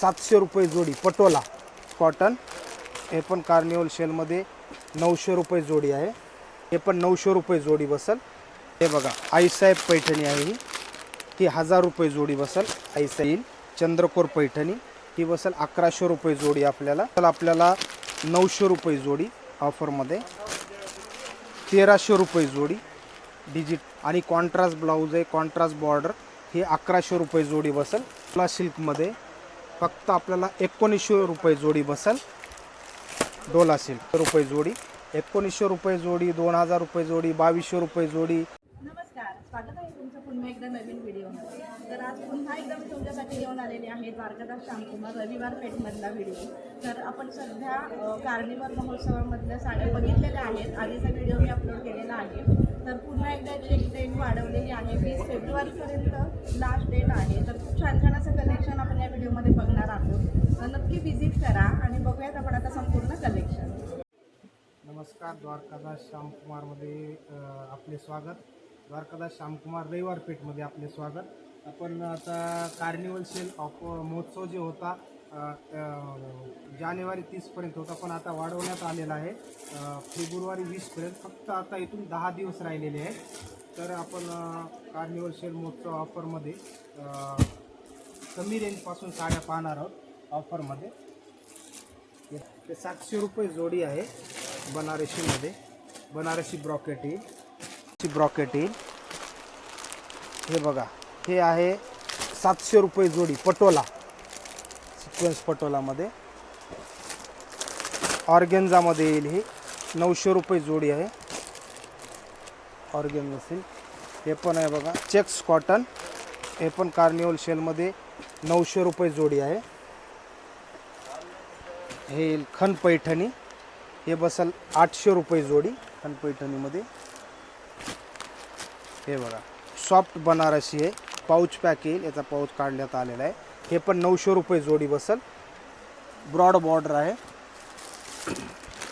सातशे रुपये जोडी पटोला कॉटन हे पण कार्निवल सेलमध्ये नऊशे रुपये जोडी आहे. हे पण नऊशे रुपये जोडी बसल. हे बघा आईसाहेब पैठणी आहे ही. ही हजार रुपये जोडी बसल. आईसाईल चंद्रकोर पैठणी. ही बसल अकराशे रुपये जोडी आपल्याला. तर आपल्याला नऊशे रुपये जोडी ऑफरमध्ये तेराशे रुपये जोडी. डिजिट आणि कॉन्ट्रास्ट ब्लाऊज आहे. कॉन्ट्रास्ट बॉर्डर हे अकराशे रुपये जोडी बसल. प्ला सिल्कमध्ये फक्त आपल्याला एकोणीसशे रुपये जोडी बसेल. डोला सिल्क रुपये जोडी. एकोणीसशे रुपये जोडी दोन हजार रुपये जोडी बावीसशे रुपये जोडी. नमस्कार. स्वागत आहे तुमचं पुन्हा एकदा नवीन व्हिडिओ तर आज पुन्हा एकदा मी तुमच्यासाठी घेऊन आलेले आहे द्वारकादास श्यामकुमार रविवार पेठमधला व्हिडिओ. तर आपण सध्या कार्निवल महोत्सवामधल्या साड्या बघितलेल्या आहेत. आधीचा व्हिडिओ मी अपलोड केलेला आहे. तर पुन्हा एकदा याची एक आहे. वीस फेब्रुवारीपर्यंत लास्ट डेट आहे. तर खूप छान छान असं कलेक्शन आपण या व्हिडिओमध्ये बघणार आहोत. तर नक्की व्हिजिट करा आणि बघूयात आपण आता संपूर्ण कलेक्शन नमस्कार द्वारकादास श्यामकुमारमध्ये आपले स्वागत. द्वारकादास श्यामकुमार रविवार पेठमध्ये आपले स्वागत. आपण आता कार्निवल सेल ऑफ महोत्सव जे होता जानेवारी तीसपर्यंत होता पण आता वाढवण्यात आलेला आहे. फेब्रुवारी वीसपर्यंत फक्त आता इथून दहा दिवस राहिलेले आहेत. तर आपण कार्निवल शेल महोत्सव ऑफरमध्ये कमी रेंजपासून साड्या पाहणार आहोत ऑफरमध्ये ते सातशे रुपये जोडी आहे बनारसीमध्ये. बनारसी ब्रॉकेट येईल. ब्रॉकेट येईल. हे बघा हे आहे सातशे रुपये जोडी पटोला. सिक्वेन्स पटोलामध्ये. ऑर्गेन्झामध्ये येईल ही. नऊशे रुपये जोडी आहे. ऑर्गेन असेल हे पण आहे बघा. Checks cotton. हे पण कार्निवल शेलमध्ये नऊशे रुपये जोडी आहे. हे येईल खन पैठणी. हे बसल आठशे रुपये जोडी खन पैठणीमध्ये. हे बघा. सॉफ्ट बनारसी आहे. पाऊच पॅक येईल. याचा पाऊच काढण्यात आलेला आहे. हे पण नऊशे रुपये जोडी बसल. ब्रॉड बॉर्डर आहे.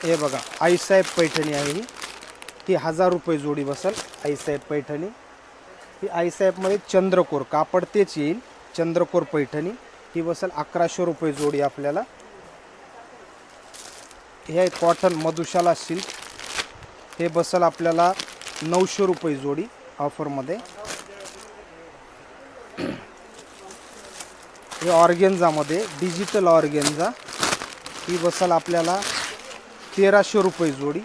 हे बघा आईसाहेब पैठणी आहे ही. ही हजार रुपये जोडी बसल आईसाहेब पैठणी. ही आईसाहेबमध्ये चंद्रकोर कापड तेच येईल चंद्रकोर पैठणी. ही बसल अकराशे रुपये जोडी आपल्याला. हे आहे कॉटन मधुशाला सिल्क. हे बसल आपल्याला नऊशे रुपये जोडी ऑफरमध्ये हे ऑर्गेन्झामध्ये डिजिटल ऑर्गेन्झा. ही बसल आपल्याला तेराशे रुपये जोडी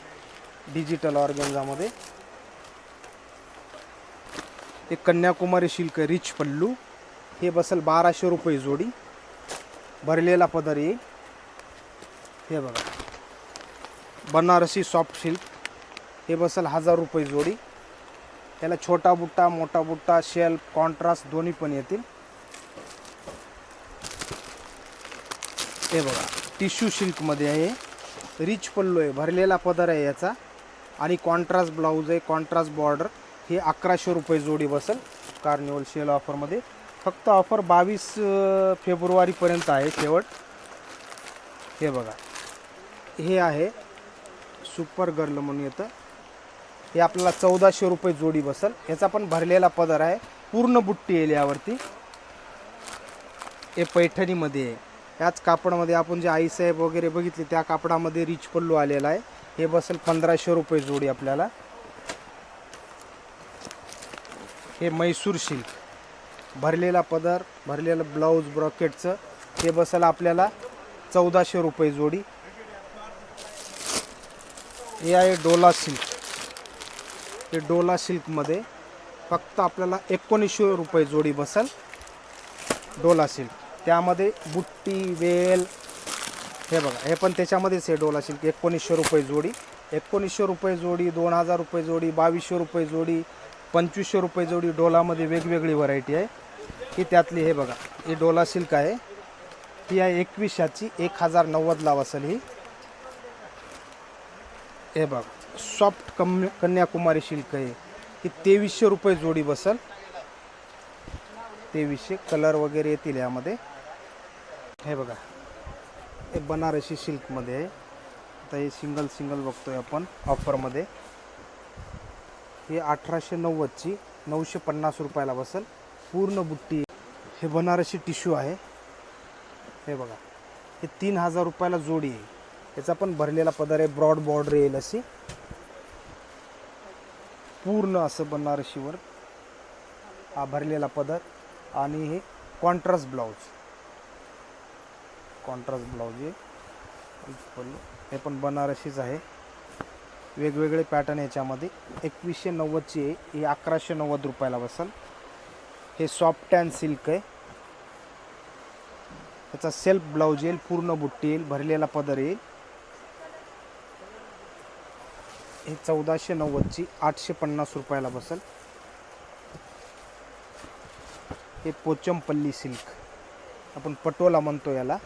डिजिटल ऑर्गेन्झामध्ये. ते कन्याकुमारी शिल्क रिच पल्लू. हे बसल बाराशे रुपये जोडी भरलेला पदर येईल. हे बघा. Banarasi soft silk. हे बसल हजार रुपये जोडी. त्याला छोटा बुट्टा मोठा बुट्टा शेल्फ कॉन्ट्रास्ट दोन्ही पण येतील. हे बघा टिश्यू सिल्कमध्ये आहे. रिच पल्लू आहे भरलेला पदर आहे याचा. आणि कॉन्ट्रास्ट ब्लाऊज आहे कॉन्ट्रास्ट बॉर्डर हे अकराशे रुपये जोडी बसेल कार्निवल शेल ऑफरमध्ये फक्त ऑफर बावीस फेब्रुवारीपर्यंत आहे शेवट. हे बघा. हे आहे सुपर गर्ल म्हणून येतं. हे आपल्याला चौदाशे रुपये जोडी बसेल. याचा पण भरलेला पदर आहे. पूर्ण बुट्टी येईल यावरती. हे पैठणीमध्ये आहे. याच कापडामध्ये आपण जे आईसाहेब वगैरे बघितले त्या कापडामध्ये रिच पल्लू आलेला आहे. हे बसेल पंधराशे रुपये जोडी आपल्याला. हे मैसूर सिल्क भरलेला पदर भरलेलं ब्लाऊज ब्रॉकेटचं हे बसेल आपल्याला चौदाशे रुपये जोडी. हे आहे डोला सिल्क हे डोला सिल्कमध्ये फक्त आपल्याला एकोणीसशे रुपये जोडी बसेल डोला सिल्क त्यामध्ये बुट्टी वेल हे बघा हे पण त्याच्यामध्येच आहे असेल. एकोणीसशे रुपये जोडी. एकोणीसशे रुपये जोडी दोन हजार रुपये जोडी बावीसशे रुपये जोडी पंचवीसशे रुपये जोडी डोलामध्ये वेगवेगळी व्हरायटी आहे. ही त्यातली हे बघा ही डोला सिल्क आहे. ही आहे एकवीसशेची एक हजार नव्वदला असेल ही. हे बघ सॉफ्ट कम कन्याकुमारी सिल्क आहे. ही तेवीसशे रुपये जोडी बसल. तेवीसशे कलर वगैरे येतील यामध्ये. हे बघा. हे बनारसी सिल्कमध्ये आहे. आता हे सिंगल सिंगल बघतोय आपण ऑफरमध्ये. हे अठराशे नव्वदची नऊशे पन्नास रुपयाला बसेल. पूर्ण बुट्टी हे बनारसी टिश्यू आहे. हे बघा. हे तीन हजार रुपयाला जोडी आहे. याचा पण भरलेला पदर आहे. ब्रॉड बॉर्डर येईल अशी. पूर्ण असं बनारशीवर हा भरलेला पदर. आणि हे कॉन्ट्रास्ट ब्लाऊज. कॉन्ट्रास्ट ब्लाऊज आहे. हे पण बनारसीच आहे. वेगवेगळे पॅटर्न याच्यामध्ये. एकवीसशे नव्वदची आहे. ही अकराशे नव्वद रुपयाला बसेल. हे सॉफ्ट अँड सिल्क आहे. त्याचा सेल्फ ब्लाऊज येईल पूर्ण बुट्टी येईल भरलेला पदर येईल. हे चौदाशे नव्वदची आठशे पन्नास रुपयाला बसेल. हे पोचमपल्ली सिल्क. आपण पटोला म्हणतो याला.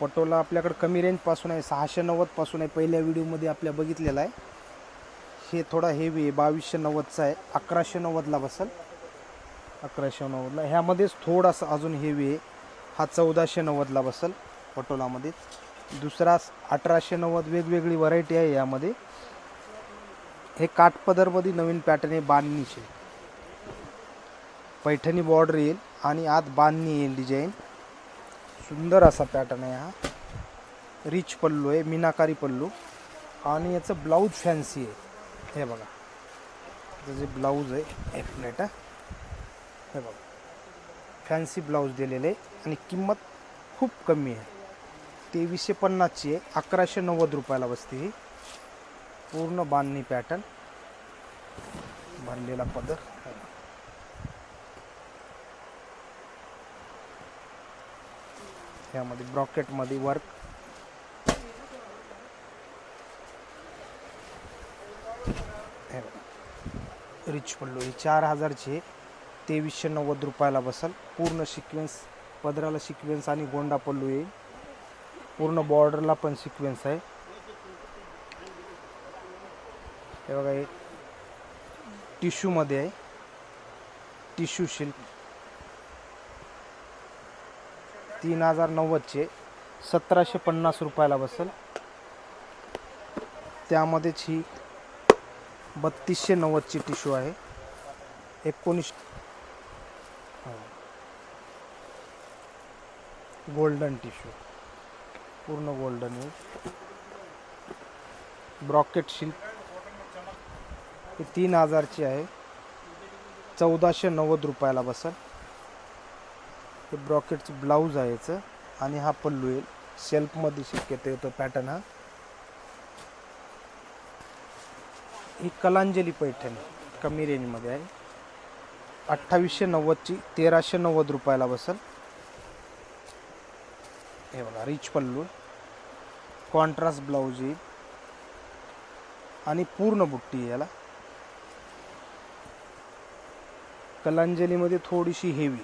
पटोला आपल्याकडं कमी रेंजपासून आहे सहाशे नव्वदपासून आहे पहिल्या व्हिडिओमध्ये आपल्या बघितलेला आहे. हे थोडा हेवी आहे बावीसशे नव्वदचा आहे अकराशे नव्वदला बसल. अकराशे नव्वदला. ह्यामध्येच थोडासा अजून हेवी आहे हा चौदाशे नव्वदला बसल पटोलामध्येच दुसरा अठराशे नव्वद वेगवेगळी व्हरायटी आहे यामध्ये. हे काठपदरमध्ये नवीन पॅटर्न आहे बांधणीचे. पैठणी बॉर्डर येईल आणि आत बांधणी येईल डिझाईन सुंदर असा पॅटर्न आहे हा. रिच पल्लू आहे मीनाकारी पल्लू. आणि याचं ब्लाऊज फॅन्सी आहे. हे बघा. याचं जे ब्लाऊज आहे एक प्लेट हा. हे बघा. फॅन्सी ब्लाऊज दिलेले आहे आणि किंमत खूप कमी आहे. तेवीसशे पन्नासची आहे अकराशे नव्वद रुपयाला बसते ही. पूर्ण बांधणी पॅटर्न भरलेला पदर. ह्यामध्ये ब्रॉकेटमध्ये वर्क रिच पल्लू ही चार हजारची आहे तेवीसशे नव्वद रुपयाला बसल. पूर्ण सिक्वेन्स पदराला सिक्वेन्स आणि गोंडा पल्लू येईल पूर्ण बॉर्डरला पण सिक्वेन्स आहे. हे बघा हे टिश्यूमध्ये आहे. टिश्यू शिल्क तीन हजार नव्वदचे सतराशे पन्नास रुपयाला बसेल. त्यामध्येच ही बत्तीसशे नव्वदची टिश्यू आहे. एकोणीस हो. Golden tissue. पूर्ण गोल्डन आहे. ब्रॉकेट शिल्प ही तीन हजारची आहे. चौदाशे नव्वद रुपयाला बसेल. हे ब्रॉकेटचं ब्लाऊज आहे याचं. आणि हा पल्लू येईल सेल्फमध्ये शक्यतो येतो पॅटर्न हा. ही कलांजली पैठणी कमी रेंजमध्ये आहे. अठ्ठावीसशे नव्वदची तेराशे नव्वद रुपयाला बसल. हे बघा रिच पल्लू. कॉन्ट्रास्ट ब्लाऊज येईल आणि पूर्ण बुट्टी याला. कलांजलीमध्ये थोडीशी हेवी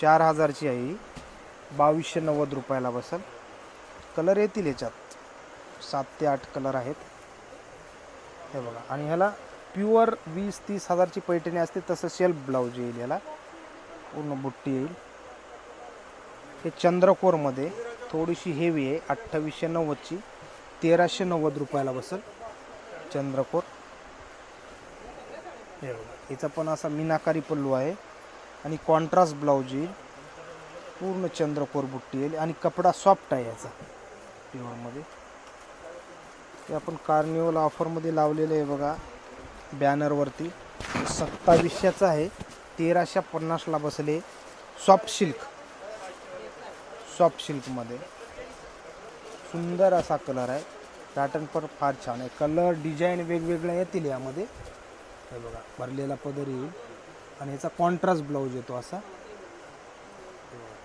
चार हजारची आहे बावीसशे नव्वद रुपयाला बसल. कलर येतील याच्यात. सात ते आठ कलर आहेत. हे बघा. आणि ह्याला प्युअर वीस तीस हजारची पैठणी असते तसं सेल्फ ब्लाऊज येईल याला पूर्ण बुट्टी येईल. हे चंद्रकोरमध्ये थोडीशी हेवी आहे. अठ्ठावीसशे नव्वदची. तेराशे नव्वद रुपयाला बसल. चंद्रकोर. हे बघा. हिचा पण असा मीनाकारी पल्लू आहे. आणि कॉन्ट्रास्ट ब्लाऊज येईल. पूर्ण चंद्रकोर बुट्टी येईल आणि कपडा सॉफ्ट आहे याचा. प्युअरमध्ये ते आपण कार्निवल ऑफरमध्ये लावलेलं आहे बघा. बॅनरवरती सत्तावीसशेचं आहे. तेराशे पन्नासला बसले. सॉफ्ट सिल्क सॉफ्ट सिल्कमध्ये सुंदर असा कलर आहे. पॅटर्न पण फार छान आहे. कलर डिझाईन वेगवेगळ्या येतील यामध्ये. हे बघा. भरलेला पदर येईल. आणि याचा कॉन्ट्रास्ट ब्लाऊज येतो असा.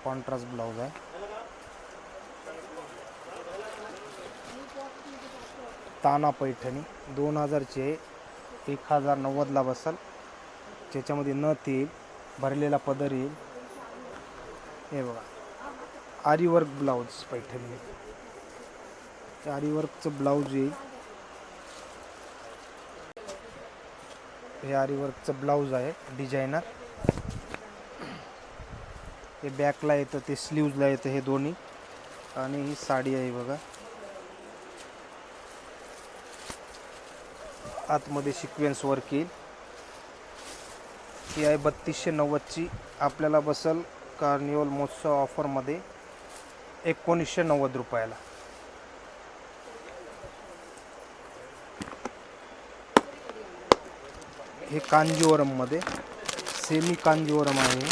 कॉन्ट्रास्ट ब्लाऊज आहे. ताना पैठणी दोन हजारची आहे एक हजार नव्वदला बसल. ज्याच्यामध्ये नथ येईल भरलेला पदर येईल. हे बघा. आरीवर्क ब्लाऊज पैठणी. ते ब्लाऊज येईल. हे आरीवर्कचं ब्लाऊज आहे डिझायनर. हे बॅकला येतं ते स्लीव्जला येतं हे दोन्ही. आणि ही साडी आहे बघा. आतमध्ये सिक्वेन्स वर्क येईल. ही आहे बत्तीसशे नव्वदची. आपल्याला बसल कार्निवल महोत्सव ऑफरमध्ये एकोणीसशे नव्वद रुपयाला. हे कांजीवरममध्ये सेमी कांजीवरम आहे हे.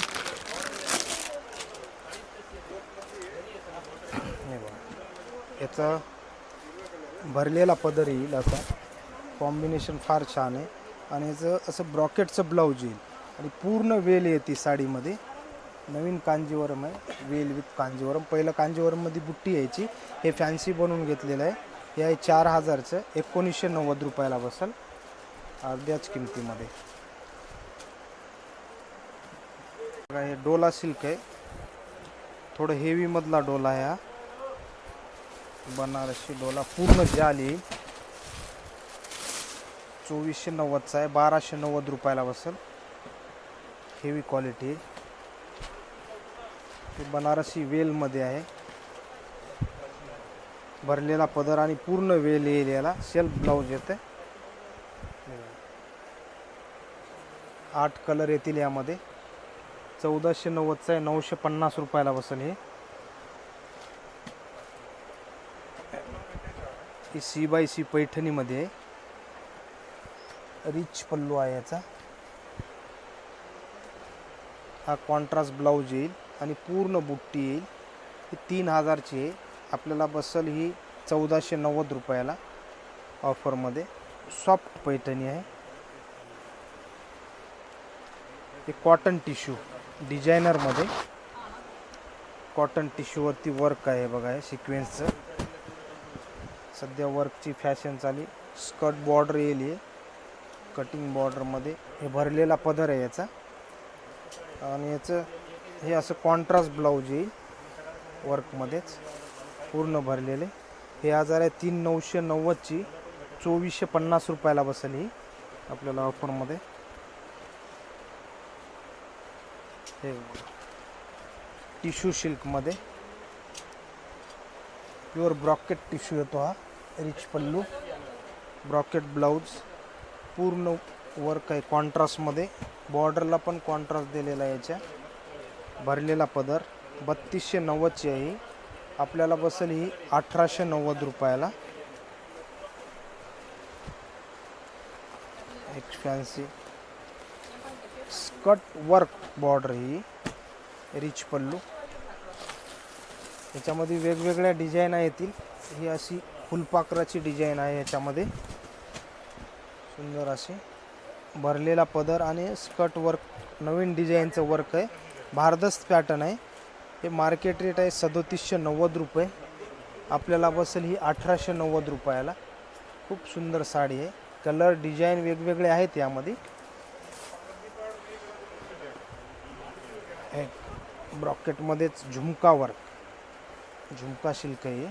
बघा. याचा भरलेला पदर येईल असा कॉम्बिनेशन फार छान आहे. आणि याचं असं ब्रॉकेटचं ब्लाऊज येईल. आणि पूर्ण वेल येते साडीमध्ये. नवीन कांजीवरम आहे. Well with Kanjeevaram. पहिलं कांजीवरममध्ये बुट्टी यायची. हे फॅन्सी बनवून घेतलेलं आहे. हे आहे चार हजारचं. एकोणीसशे नव्वद रुपयाला बसल. अर्ध्याच किमतीमध्ये. बघा हे डोला सिल्क आहे. थोडं हेवीमधला डोला आहे हा. बनारसी डोला पूर्ण जाली. चोवीसशे नव्वदचा आहे बाराशे नव्वद रुपयाला बसेल. हेवी क्वालिटी ते बनारसी वेलमध्ये आहे. भरलेला पदर आणि पूर्ण वेल येईल याला सेल्फ ब्लाऊज येते आठ कलर येतील यामध्ये. चौदाशे नव्वदचा आहे नऊशे पन्नास रुपयाला बसेल हे. ही सी बाय सी पैठणीमध्ये आहे. रिच पल्लू आहे याचा. हा कॉन्ट्रास्ट ब्लाऊज येईल आणि पूर्ण बुट्टी येईल. ही तीन हजारची आहे. आपल्याला बसल ही चौदाशे नव्वद रुपयाला ऑफरमध्ये सॉफ्ट पैठणी आहे. हे कॉटन टिश्यू डिझायनरमध्ये कॉटन टिश्यूवरती वर्क आहे बघा हे सिक्वेन्सचं सध्या वर्कची फॅशन चाली स्कर्ट बॉर्डर येईल हे. कटिंग बॉर्डरमध्ये हे भरलेला पदर आहे याचा. आणि याचं हे असं कॉन्ट्रास्ट ब्लाऊज येईल वर्कमध्येच पूर्ण भरलेले. हे हजार आहे तीन नऊशे नव्वदची. चोवीसशे पन्नास रुपयाला बसेल ही. आपल्याला ऑफरमध्ये हे टिश्यू सिल्कमध्ये. प्युअर ब्रॉकेट टिश्यू येतो हा रिच पल्लू. ब्रॉकेट ब्लाऊज पूर्ण वर्क आहे कॉन्ट्रास्टमध्ये. बॉर्डरला पण कॉन्ट्रास्ट दिलेला आहे याच्या. भरलेला पदर बत्तीसशे नव्वदची आहे ही. आपल्याला बसेल ही अठराशे नव्वद रुपयाला. एक फॅन्सी स्कट वर्क बॉर्डर ही. रिच पल्लू. याच्यामध्ये वेगवेगळ्या डिझाईन येतील. ही अशी फुलपाखराची डिझाईन आहे याच्यामध्ये. सुंदर अशी. भरलेला पदर आणि स्कर्ट वर्क नवीन डिझाईनचं वर्क आहे. भारदस्त पॅटर्न आहे. हे मार्केट रेट आहे सदोतीसशे नव्वद रुपये. आपल्याला बसेल ही अठराशे नव्वद रुपयाला. खूप सुंदर साडी आहे. कलर डिझाईन वेगवेगळे आहेत यामध्ये. हे ब्रॉकेटमध्येच झुमका वर्क झुमका शिल्क आहे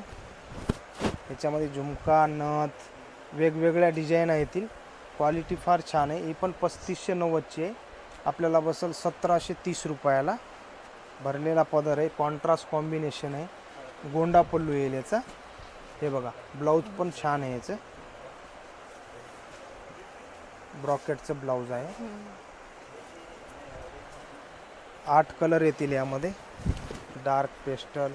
याच्यामध्ये झुमका नथ वेगवेगळ्या डिझाईन येतील. क्वालिटी फार छान आहे. ही पण पस्तीसशे नव्वदची आहे. आपल्याला बसेल सतराशे तीस रुपयाला. भरलेला पदर आहे. कॉन्ट्रास्ट कॉम्बिनेशन आहे. गोंडा पल्लू येईल याचा. हे बघा ब्लाऊज पण छान आहे याचं. ब्रॉकेटचं ब्लाऊज आहे. आठ कलर येतील यामध्ये. Dark pastel